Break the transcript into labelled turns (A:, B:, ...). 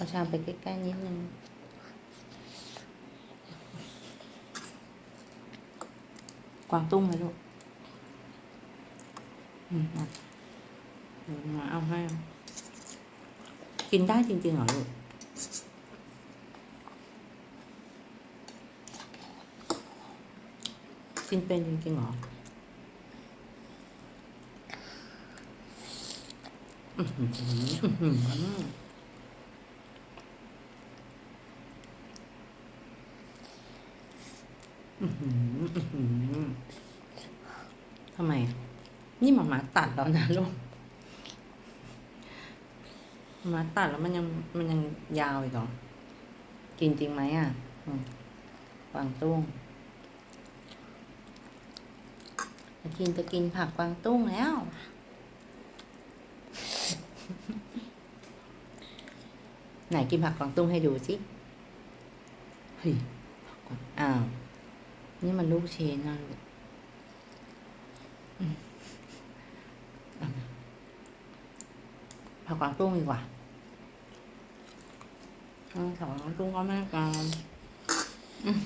A: కొంచెం అబ్బెక్కి నేను Quảng Tung rồi luôn. Ừ, ừ, mà ông hay không? Kinh đá trên trên hỏi luôn. Kinh bên trên trên ngọt Mm-hmm. ทำไม นี่หมามาตัดแล้วนะลูกหมามาตัดแล้วมันยังมันยังยาวอีกเหรอ กินจริงไหมอะกวางตุ้งจะกินจะกินผักกวางตุ้งแล้ว ไหนกินผักกวางตุ้งให้ดูสิเฮ้ยอ้าว นี่มันลูกเชนนะลูกอืมเอามาผักกวางตุ้งดีกว่าอืมผักกวางตุ้งก็แม่กันอืม